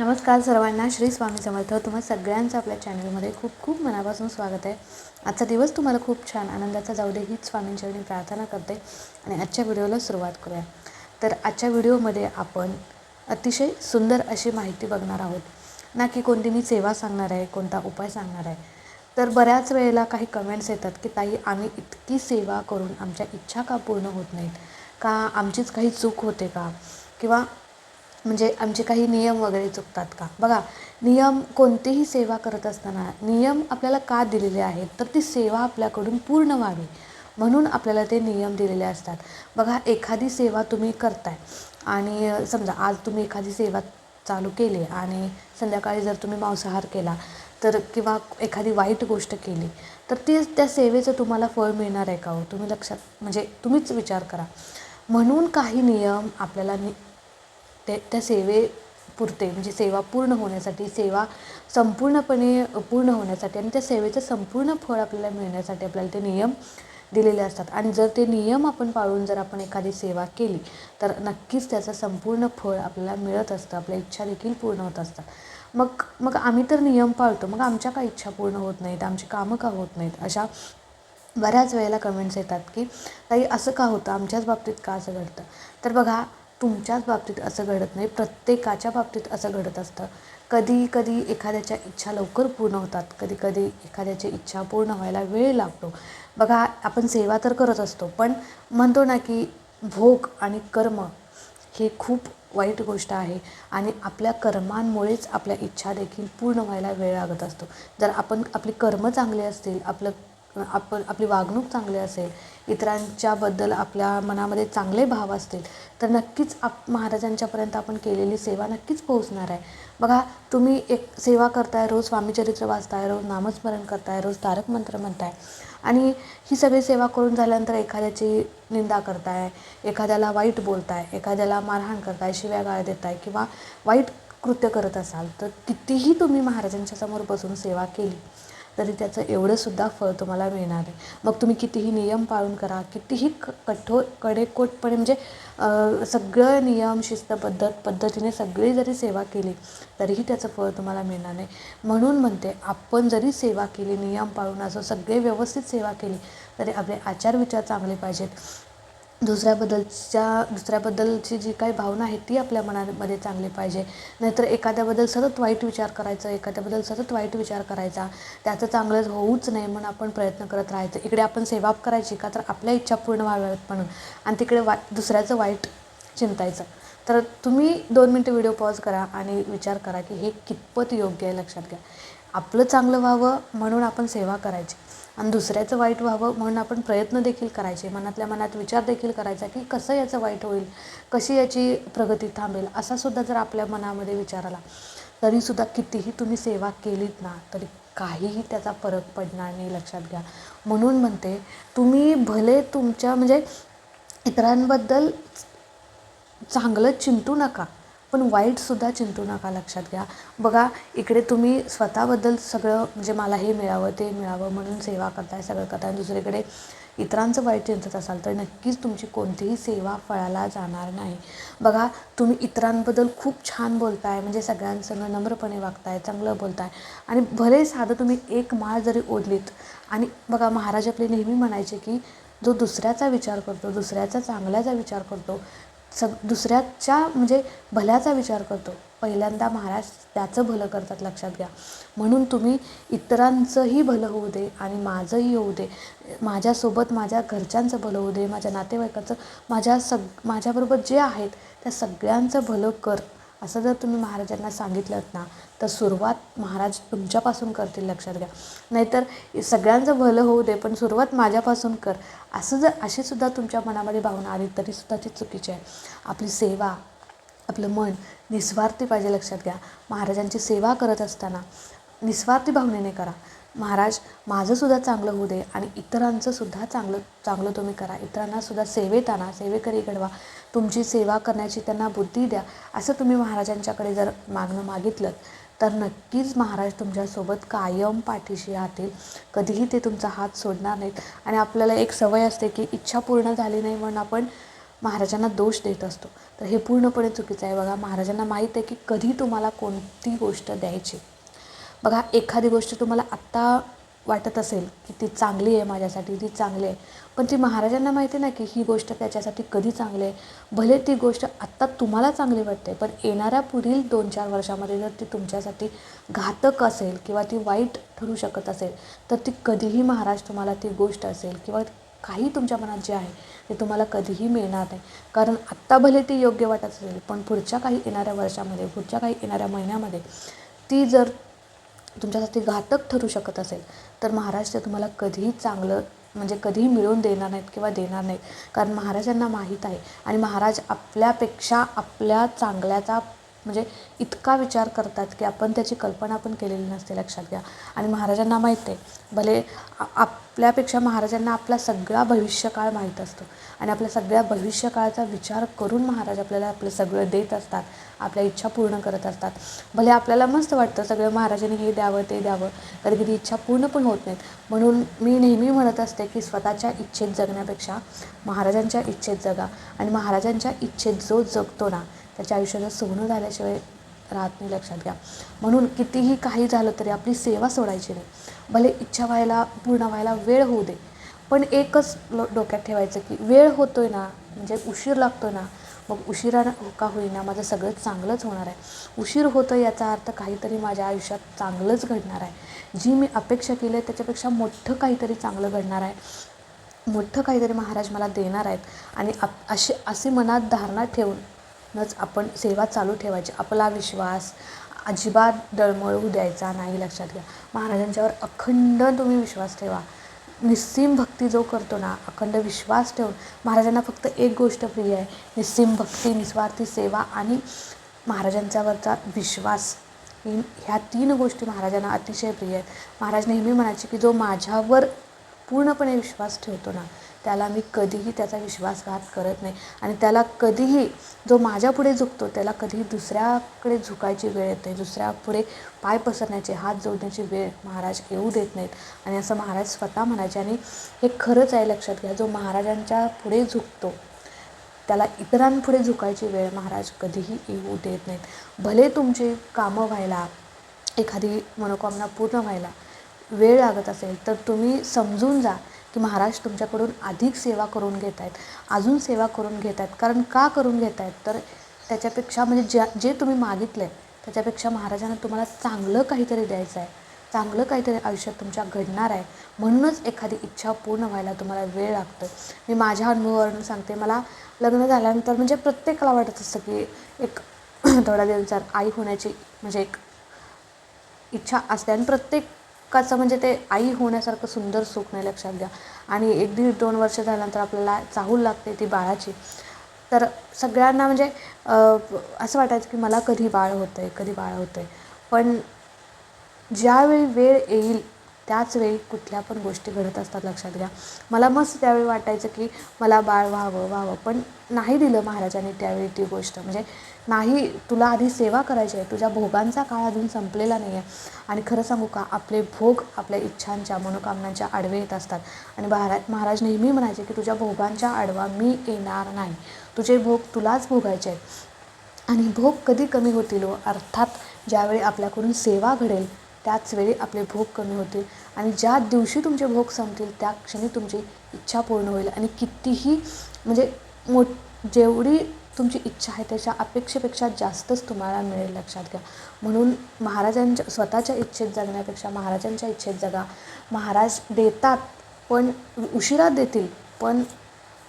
नमस्कार सर्वांना श्री स्वामी समर्थ. तुम्हा सगळ्यांचं आपल्या चॅनलमध्ये खूप खूप मनापासून स्वागत आहे. आजचा दिवस तुम्हाला खूप छान आनंदाचा जाऊ दे हीच स्वामींच्या मी प्रार्थना करते आणि आजच्या व्हिडिओला सुरुवात करूया. तर आजच्या व्हिडिओमध्ये आपण अतिशय सुंदर अशी माहिती बघणार आहोत. ना की कोणती मी सेवा सांगणार आहे कोणता उपाय सांगणार आहे. तर बऱ्याच वेळेला काही कमेंट्स येतात की ताई आम्ही इतकी सेवा करून आमच्या इच्छा का पूर्ण होत नाहीत? का आमचीच काही चूक होते का? किंवा म्हणजे आमचे काही नियम वगैरे चुकतात का? बघा नियम कोणतीही सेवा करत असताना नियम आपल्याला का दिलेले आहेत? तर ती सेवा आपल्याकडून पूर्ण व्हावी. म्हणून आपल्याला ते नियम दिलेले असतात. बघा एखादी सेवा तुम्ही करताय आणि समजा आज तुम्ही एखादी सेवा चालू केली आणि संध्याकाळी जर तुम्ही मांसाहार केला तर किंवा एखादी वाईट गोष्ट केली तर ती त्या सेवेचं तुम्हाला फळ मिळणार आहे का हो? तुम्ही लक्षात म्हणजे तुम्हीच विचार करा. म्हणून काही नियम आपल्याला नि ते त्या सेवेपुरते म्हणजे सेवा पूर्ण होण्यासाठी सेवा संपूर्णपणे पूर्ण होण्यासाठी आणि त्या सेवेचं संपूर्ण फळ आपल्याला मिळण्यासाठी आपल्याला ते नियम दिलेले असतात. आणि जर ते नियम आपण पाळून जर आपण एखादी सेवा केली तर नक्कीच त्याचं संपूर्ण फळ आपल्याला मिळत असतं. आपल्या इच्छा देखील पूर्ण होत असतात. मग मग आम्ही तर नियम पाळतो. मग आमच्या का इच्छा पूर्ण होत नाहीत? आमची कामं का होत नाहीत? अशा बऱ्याच वेळेला कमेंट्स येतात की ताई असं का होतं? आमच्याच बाबतीत का असं घडतं? तर बघा तुमच्याच बाबतीत असं घडत नाही. प्रत्येकाच्या बाबतीत असं घडत असतं. कधी कधी एखाद्याच्या इच्छा लवकर पूर्ण होतात. कधी कधी एखाद्याची इच्छा पूर्ण व्हायला वेळ लागतो. बघा आपण सेवा तर करत असतो पण म्हणतो ना की भोग आणि कर्म हे खूप वाईट गोष्ट आहे आणि आपल्या कर्मांमुळेच आपल्या इच्छा देखील पूर्ण व्हायला वेळ लागत असतो. जर आपण आपली कर्म चांगली असतील आपलं आपण आपली वागणूक चांगली असेल इतरांच्याबद्दल आपल्या मनामध्ये चांगले भाव असतील तर नक्कीच आप महाराजांच्यापर्यंत आपण केलेली सेवा नक्कीच पोहोचणार आहे. बघा तुम्ही एक सेवा करताय रोज स्वामीचरित्र वाचताय रोज नामस्मरण करताय रोज तारक मंत्र म्हणताय आणि ही सगळी सेवा करून झाल्यानंतर एखाद्याची निंदा करताय एखाद्याला वाईट बोलताय एखाद्याला मारहाण करताय शिव्या गाळ देताय किंवा वाईट कृत्य करत असाल तर कितीही तुम्ही महाराजांच्या समोर बसून सेवा केली तरी त्याचं एवढंसुद्धा फळ तुम्हाला मिळणार आहे. मग तुम्ही कितीही नियम पाळून करा कितीही क कठोर कडेकोटपणे म्हणजे सगळं नियम शिस्तपद्धत पद्धतीने सगळी जरी सेवा केली तरीही त्याचं फळ तुम्हाला मिळणार नाही. म्हणून म्हणते आपण जरी सेवा केली नियम पाळून असो सगळे व्यवस्थित सेवा केली तरी आपले आचार विचार चांगले पाहिजेत. दुसऱ्याबद्दलच्या दुसऱ्याबद्दलची जी काही भावना आहे ती आपल्या मनामध्ये चांगली पाहिजे. नाहीतर एखाद्याबद्दल सतत वाईट विचार करायचं एखाद्याबद्दल सतत वाईट विचार करायचा त्याचं चांगलंच होऊच नाही म्हणून आपण प्रयत्न करत राहायचं. इकडे आपण सेवा करायची का? तर आपल्या इच्छा पूर्ण व्हाव्यात म्हणून आणि तिकडे वा दुसऱ्याचं वाईट चिंतायचं. तर तुम्ही दोन मिनटं व्हिडिओ पॉज करा आणि विचार करा की हे कितपत योग्य आहे लक्षात घ्या. आपलं चांगलं व्हावं म्हणून आपण सेवा करायची. आणि दुसऱ्याचं वाईट व्हावं म्हणून आपण प्रयत्न देखील करायचे. मनातल्या मनात विचार देखील करायचा की कसं याचं वाईट होईल कशी याची प्रगती थांबेल असा सुद्धा जर आपल्या मनामध्ये विचार आला तरीसुद्धा कितीही तुम्ही सेवा केलीत ना तरी काहीही त्याचा फरक पडणार नाही लक्षात घ्या. म्हणून म्हणते तुम्ही भले तुमच्या म्हणजे इतरांबद्दल चांगलं चिंतू नका पण वाईटसुद्धा चिंतू नका लक्षात घ्या. बघा इकडे तुम्ही स्वतःबद्दल सगळं म्हणजे मला हे मिळावं ते मिळावं म्हणून सेवा करताय सगळं करताय. दुसरीकडे इतरांचं वाईट चिंतत असाल तर नक्कीच तुमची कोणतीही सेवा फळाला जाणार नाही. बघा तुम्ही इतरांबद्दल खूप छान बोलताय म्हणजे सगळ्यांसंग नम्रपणे वागताय चांगलं बोलताय. आणि भले साधं तुम्ही एक माळ जरी ओढलीत आणि बघा महाराज आपले नेहमी म्हणायचे की जो दुसऱ्याचा विचार करतो दुसऱ्याचा चांगल्याचा विचार करतो सग दुसऱ्याच्या म्हणजे भल्याचा विचार करतो. पहिल्यांदा महाराज त्याचं भलं करतात लक्षात घ्या. म्हणून तुम्ही इतरांचंही भलं होऊ दे आणि माझंही होऊ दे. माझ्यासोबत माझ्या घरच्यांचं भलं होऊ दे माझ्या नातेवाईकाचं माझ्या सग माझ्याबरोबर जे आहेत त्या सगळ्यांचं भलं कर. असं जर तुम्ही महाराजांना सांगितलं ना तर सुरुवात महाराज तुमच्यापासून करतील लक्षात घ्या. नाहीतर सगळ्यांचं भलं होऊ दे पण सुरुवात माझ्यापासून कर. असं जर अशीसुद्धा तुमच्या मनामध्ये भावना आली तरीसुद्धा ती चुकीची आहे. आपली सेवा आपलं मन निस्वार्थी पाहिजे लक्षात घ्या. महाराजांची सेवा करत असताना निस्वार्थी भावनेने करा. महाराज माझंसुद्धा चांगलं होऊ दे आणि इतरांचंसुद्धा चांगलं चांगलं तुम्ही करा. इतरांनासुद्धा सेवेत आणा सेवेकरी घडवा. तुमची सेवा करण्याची त्यांना बुद्धी द्या. असं तुम्ही महाराजांच्याकडे जर मागणं मागितलं तर नक्कीच महाराज तुमच्यासोबत कायम पाठीशी राहतील. कधीही ते तुमचा हात सोडणार नाहीत. आणि आपल्याला एक सवय असते की इच्छा पूर्ण झाली नाही म्हणून आपण महाराजांना दोष देत असतो. तर हे पूर्णपणे चुकीचं आहे. बघा महाराजांना माहीत आहे की कधी तुम्हाला कोणती गोष्ट द्यायची? बघा एखादी गोष्ट तुम्हाला आत्ता वाटत असेल की ती चांगली आहे माझ्यासाठी ती चांगली आहे. पण ती महाराजांना माहिती ना की ही गोष्ट त्याच्यासाठी कधी चांगली आहे. भले ती गोष्ट आत्ता तुम्हाला चांगली वाटते पण येणाऱ्या पुढील दोन चार वर्षामध्ये जर ती तुमच्यासाठी घातक असेल किंवा ती वाईट ठरू शकत असेल तर ती कधीही महाराज तुम्हाला ती गोष्ट असेल किंवा काही तुमच्या मनात जे आहे ते तुम्हाला कधीही मिळणार नाही. कारण आत्ता भले ती योग्य वाटत असेल पण पुढच्या काही येणाऱ्या वर्षामध्ये पुढच्या काही येणाऱ्या महिन्यामध्ये ती जर तुमच्यासाठी घातक ठरू शकत असेल तर महाराज तुम्हाला कधीही चांगलं म्हणजे कधीही मिळवून देणार नाहीत किंवा देणार नाहीत. कारण महाराजांना माहीत आहे आणि महाराज आपल्यापेक्षा आपल्या चांगल्याचा म्हणजे इतका विचार करतात की आपण त्याची कल्पना पण केलेली नसते लक्षात घ्या. आणि महाराजांना माहीत आहे भले आपल्यापेक्षा महाराजांना आपला सगळा भविष्यकाळ माहीत असतो आणि आपल्या सगळ्या भविष्यकाळाचा विचार करून महाराज आपल्याला आपलं सगळं देत असतात आपल्या इच्छा पूर्ण करत असतात. भले आपल्याला मस्त वाटतं सगळं महाराजांनी हे द्यावं ते द्यावं कधी कधी इच्छा पूर्ण पण होत नाहीत. म्हणून मी नेहमी म्हणत असते की स्वतःच्या इच्छेत जगण्यापेक्षा महाराजांच्या इच्छेत जगा आणि महाराजांच्या इच्छेत जो जगतो ना त्याच्या आयुष्याचं सोनं झाल्याशिवाय राहत नाही लक्षात घ्या. म्हणून कितीही काही झालं तरी आपली सेवा सोडायची नाही. भले इच्छा व्हायला पूर्ण व्हायला वेळ होऊ दे पण एकच लो डोक्यात ठेवायचं की वेळ होतो आहे ना म्हणजे उशीर लागतो ना मग उशिरा हो का होईना माझं सगळं चांगलंच होणार आहे. उशीर होतो याचा अर्थ काहीतरी माझ्या आयुष्यात चांगलंच घडणार आहे. जी मी अपेक्षा केली आहे त्याच्यापेक्षा मोठं काहीतरी चांगलं घडणार आहे. मोठं काहीतरी महाराज मला देणार आहेत. आणि आप अशी अशी मनात धारणा ठेवून नच आपण सेवा चालू ठेवायची. आपला विश्वास अजिबात डळमळू द्यायचा नाही लक्षात घ्या. महाराजांच्यावर अखंड तुम्ही विश्वास ठेवा. निस्सीम भक्ती जो करतो ना अखंड विश्वास ठेवून महाराजांना फक्त एक गोष्ट प्रिय आहे. निस्सीम भक्ती निस्वार्थी सेवा आणि महाराजांच्यावरचा विश्वास. ह्या तीन गोष्टी महाराजांना अतिशय प्रिय आहेत. महाराज नेहमी म्हणायचे की जो माझ्यावर पूर्णपणे विश्वास ठेवतो ना त्याला मी कधीही त्याचा विश्वासघात करत नाही. आणि त्याला कधीही जो माझ्यापुढे झुकतो त्याला कधीही दुसऱ्याकडे झुकायची वेळ येत नाही. दुसऱ्यापुढे पाय पसरण्याची हात जोडण्याची वेळ महाराज येऊ देत नाहीत. आणि असं महाराज स्वतः म्हणायचे आणि हे खरंच आहे लक्षात घ्या जो महाराजांच्या पुढे झुकतो त्याला इतरांपुढे झुकायची वेळ महाराज कधीही येऊ देत नाहीत. भले तुमची कामं व्हायला एखादी मनोकामना पूर्ण व्हायला वेळ लागत असेल तर तुम्ही समजून जा की महाराज तुमच्याकडून अधिक सेवा करून घेत आहेत अजून सेवा करून घेत आहेत. कारण का करून घेत आहेत? तर त्याच्यापेक्षा म्हणजे ज्या जे तुम्ही मागितलं आहे त्याच्यापेक्षा महाराजांना तुम्हाला चांगलं काहीतरी द्यायचं आहे. चांगलं काहीतरी आयुष्यात तुमच्या घडणार आहे. म्हणूनच एखादी इच्छा पूर्ण व्हायला तुम्हाला वेळ लागतो. मी माझ्या अनुभवावरून सांगते मला लग्न झाल्यानंतर म्हणजे प्रत्येकाला वाटत असतं की एक थोड्या दिवसात आई होण्याची म्हणजे एक इच्छा असते. आणि प्रत्येक कसं म्हणजे ते आई होण्यासारखं सुंदर सुख नाही लक्षात घ्या. आणि एक दीड दोन वर्ष झाल्यानंतर आपल्याला चाहूल लागते ती बाळाची. तर सगळ्यांना म्हणजे असं वाटायचं की मला कधी बाळ होतं आहे कधी बाळ होतं आहे पण ज्यावेळी वेळ येईल त्याच वेळी कुठल्या पण गोष्टी घडत असतात लक्षात घ्या. मला मस्त त्यावेळी वाटायचं की मला बाळ व्हावं व्हावं. पण नाही दिलं महाराजांनी त्यावेळी ती गोष्ट. म्हणजे नाही तुला आधी सेवा करायची आहे. तुझ्या भोगांचा काळ अजून संपलेला नाही आहे आणि खरं सांगू का आपले भोग आपल्या इच्छांच्या मनोकामनांच्या आडवे येत असतात. आणि महाराज महाराज नेहमी म्हणायचे की तुझ्या भोगांच्या आडवा मी येणार नाही. तुझे भोग तुलाच भोगायचे आहेत. आणि भोग कधी कमी होतील? अर्थात ज्यावेळी आपल्याकडून सेवा घडेल त्याच वेळी आपले भोग कमी होतील. आणि ज्या दिवशी तुमचे भोग संपतील त्या क्षणी तुमची इच्छा पूर्ण होईल. आणि कितीही म्हणजे मोठ जेवढी तुमची इच्छा आहे त्याच्या अपेक्षेपेक्षा जास्तच तुम्हाला मिळेल लक्षात घ्या. म्हणून महाराजांच्या स्वतःच्या इच्छेत जगण्यापेक्षा महाराजांच्या इच्छेत जगा. महाराज देतात पण उशिरा देतील. पण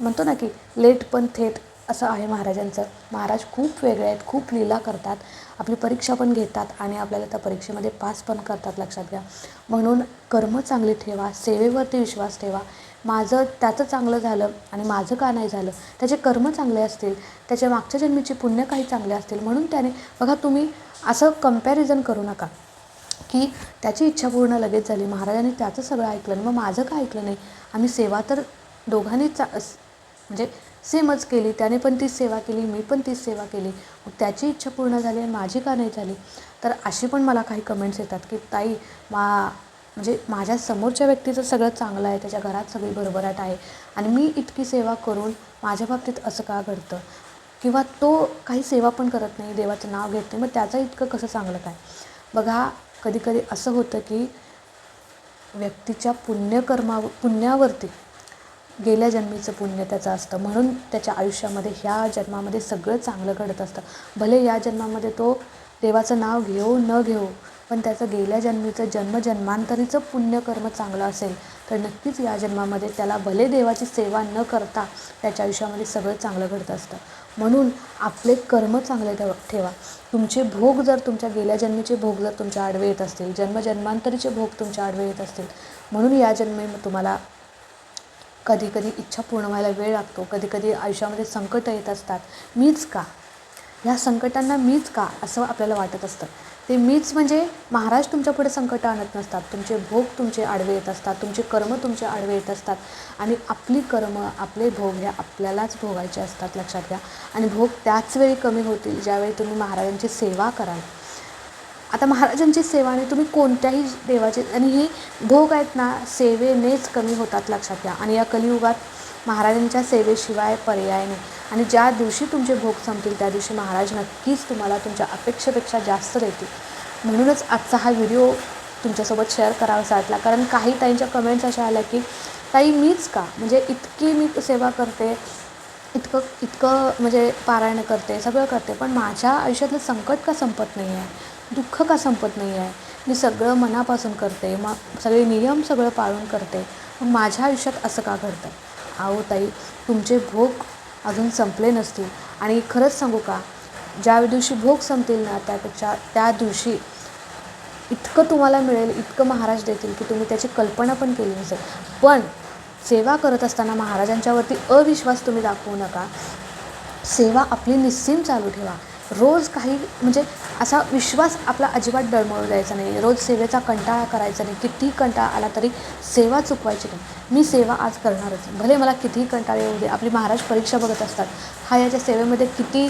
म्हणतो ना की लेट पण थेट असं आहे महाराजांचं. महाराज खूप वेगळे आहेत खूप लीला करतात. आपली परीक्षा पण घेतात आणि आपल्याला त्या परीक्षेमध्ये पास पण करतात लक्षात घ्या. म्हणून कर्म चांगली ठेवा सेवेवरती विश्वास ठेवा. माझं त्याचं चांगलं झालं आणि माझं का नाही झालं त्याचे कर्म चांगले असतील त्याच्या मागच्या जन्मीची पुण्य काही चांगले असतील म्हणून त्याने बघा तुम्ही असं कंपॅरिझन करू नका. की त्याची इच्छा पूर्ण लगेच झाली. महाराजांनी त्याचं सगळं ऐकलं नाही मग माझं का ऐकलं नाही? आम्ही सेवा तर दोघांनी चा म्हणजे सेमच केली त्याने पण तीच सेवा केली मी पण तीच सेवा केली. मग त्याची इच्छा पूर्ण झाली आणि माझी का नाही झाली? तर अशी पण मला काही कमेंट्स येतात की ताई मा म्हणजे माझ्या समोरच्या व्यक्तीचं सगळं चांगलं आहे त्याच्या घरात सगळी भरभराट आहे आणि मी इतकी सेवा करून माझ्या बाबतीत असं का घडतं? किंवा तो काही सेवा पण करत नाही देवाचं नाव घेत नाही मग त्याचं इतकं कसं चांगलं काय? बघा कधीकधी असं होतं की व्यक्तीच्या पुण्यकर्मा पुण्यावरती गेल्या जन्मीचं पुण्य त्याचं असतं. म्हणून त्याच्या आयुष्यामध्ये ह्या जन्मामध्ये सगळं चांगलं घडत असतं. भले या जन्मामध्ये तो देवाचं नाव घेऊ न घेऊ पण त्याचं गेल्या जन्मीचं जन्मजन्मांतरीचं पुण्यकर्म चांगलं असेल तर नक्कीच या जन्मामध्ये त्याला भले देवाची सेवा न करता त्याच्या आयुष्यामध्ये सगळं चांगलं घडत असतं. म्हणून आपले कर्म चांगले ठेवा ठेवा. तुमचे भोग जर तुमच्या गेल्या जन्मीचे भोग जर तुमच्या आडवे येत असतील जन्मजन्मांतरीचे भोग तुमच्या आडवे येत असतील म्हणून या जन्मी तुम्हाला कधी कधी इच्छा पूर्ण व्हायला वेळ लागतो कधी कधी आयुष्यामध्ये संकटं येत असतात. मीच का? ह्या संकटांना मीच का? असं आपल्याला वाटत असतं. ते मीच म्हणजे महाराज तुमच्यापुढे संकट आणत नसतात. तुमचे भोग तुमचे आडवे येत असतात. तुमचे कर्म तुमचे आडवे येत असतात. आणि आपली कर्म आपले भोग हे आपल्यालाच भोगायचे असतात लक्षात घ्या. आणि भोग त्याच वेळी कमी होतील ज्यावेळी तुम्ही महाराजांची सेवा कराल. आता महाराजांची सेवा तुम्ही कोणत्याही देवाचे आणि ही भोग आहेत ना सेवेनेच कमी होतात लक्षात घ्या. आणि या कलियुगात महाराजांच्या सेवेशिवाय पर्याय नाही. आणि ज्या दिवशी तुमचे भोग संपतील त्या दिवशी महाराज नक्कीच तुम्हाला तुमच्या अपेक्षेपेक्षा जास्त देतील. म्हणूनच आजचा हा व्हिडिओ तुमच्यासोबत शेअर करावासा वाटला. कारण काही ताईंच्या कमेंट्स अशा आल्या की ताई मीच का? म्हणजे इतकी मी सेवा करते इतकं इतकं म्हणजे पारायण करते सगळं करते पण माझ्या आयुष्यातलं संकट का संपत नाही आहे दुःख का संपत नाही आहे मी सगळं मनापासून करते मग सगळे नियम सगळं पाळून करते. मग माझ्या आयुष्यात असं का घडतं आहो ताई तुमचे भोग अजून संपले नसतील. आणि खरंच सांगू का? ज्या दिवशी भोग संपतील ना त्यापेक्षा त्या दिवशी इतकं तुम्हाला मिळेल इतकं महाराज देतील की तुम्ही त्याची कल्पना पण केली नसेल. पण सेवा करत असताना महाराजांच्यावरती अविश्वास तुम्ही दाखवू नका. सेवा आपली निस्सीम चालू ठेवा. रोज काही म्हणजे असा विश्वास आपला अजिबात डळमळू द्यायचा नाही. रोज सेवेचा कंटाळा करायचा नाही. कितीही कंटाळा आला तरी सेवा चुकवायची नाही. मी सेवा आज करणारच. भले मला कितीही कंटाळा येऊ दे आपली महाराज परीक्षा बघत असतात. हा याच्या सेवेमध्ये किती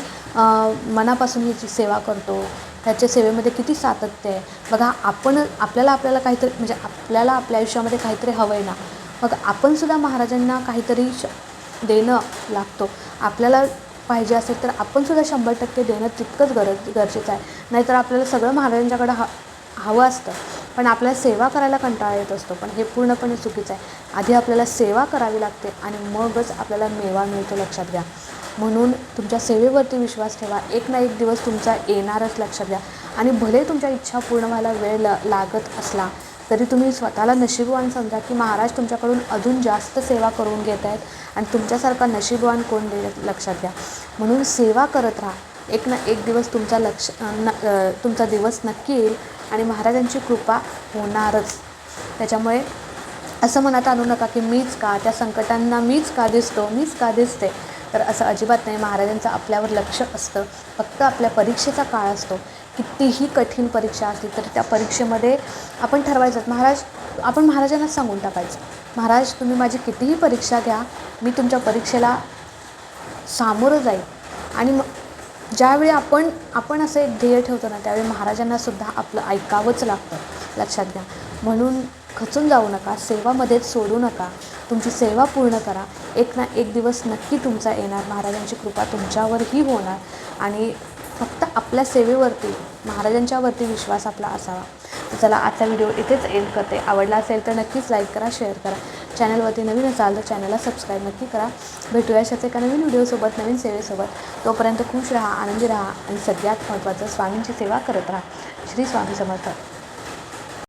मनापासून ह्याची सेवा करतो ह्याच्या सेवेमध्ये किती सातत्य आहे. बघा आपण आपल्याला आपल्याला काहीतरी म्हणजे आपल्याला आपल्या आयुष्यामध्ये काहीतरी हवं आहे ना. मग आपणसुद्धा महाराजांना काहीतरी श देणं लागतो. आपल्याला पाहिजे असेल तर आपणसुद्धा शंभर टक्के देणं तितकंच गरज गरजेचं आहे. नाहीतर आपल्याला सगळं महाराजांच्याकडं ह हवं असतं. पण आपल्याला सेवा करायला कंटाळा येत असतो. पण हे पूर्णपणे चुकीचं आहे. आधी आपल्याला सेवा करावी लागते आणि मगच आपल्याला मेवा मिळतो लक्षात घ्या. म्हणून तुमच्या सेवेवरती विश्वास ठेवा. एक ना एक दिवस तुमचा येणारच लक्षात घ्या. आणि भले तुमच्या इच्छा पूर्ण व्हायला वेळ ल लागत असला तरी तुम्ही स्वतःला नशीबवान समजा की महाराज तुमच्याकडून अजून जास्त सेवा करून घेत आहेत आणि तुमच्यासारखा नशीबवान कोण दे लक्षात घ्या. म्हणून सेवा करत राहा. एक ना एक दिवस तुमचा लक्ष न तुमचा दिवस नक्की येईल आणि महाराजांची कृपा होणारच. त्याच्यामुळे असं मनात आणू नका की मीच का त्या संकटांना मीच का दिसतो मीच का दिसते. तर असं अजिबात नाही. महाराजांचं आपल्यावर लक्ष असतं. फक्त आपल्या परीक्षेचा काळ असतो. कितीही कठीण परीक्षा असली तर त्या परीक्षेमध्ये आपण ठरवायचं. महाराज आपण महाराजांनाच सांगून टाकायचं. महाराज तुम्ही माझी कितीही परीक्षा घ्या मी तुमच्या परीक्षेला सामोरं जाईल आणि मग ज्यावेळी आपण आपण असं एक ध्येय ठेवतो ना त्यावेळी महाराजांनासुद्धा आपलं ऐकावंच लागतं. लक्षात घ्या. म्हणून खचून जाऊ नका सेवामध्येच सोडू नका. तुमची सेवा पूर्ण करा. एक ना एक दिवस नक्की तुमचा येणार. महाराजांची कृपा तुमच्यावरही होणार. आणि फक्त आपल्या सेवेवरती महाराजांच्यावरती विश्वास आपला असावा. तर चला आजचा व्हिडिओ इथेच एंड करते. आवडला असेल तर नक्कीच लाईक करा शेअर करा. चॅनलवरती नवीन असाल तर चॅनलला सबस्क्राईब नक्की करा. भेटूया अशाच एका नवीन व्हिडिओसोबत नवीन सेवेसोबत. तोपर्यंत खुश राहा आनंदी राहा आणि सगळ्यात महत्त्वाचं स्वामींची सेवा करत राहा. श्री स्वामी समर्थ.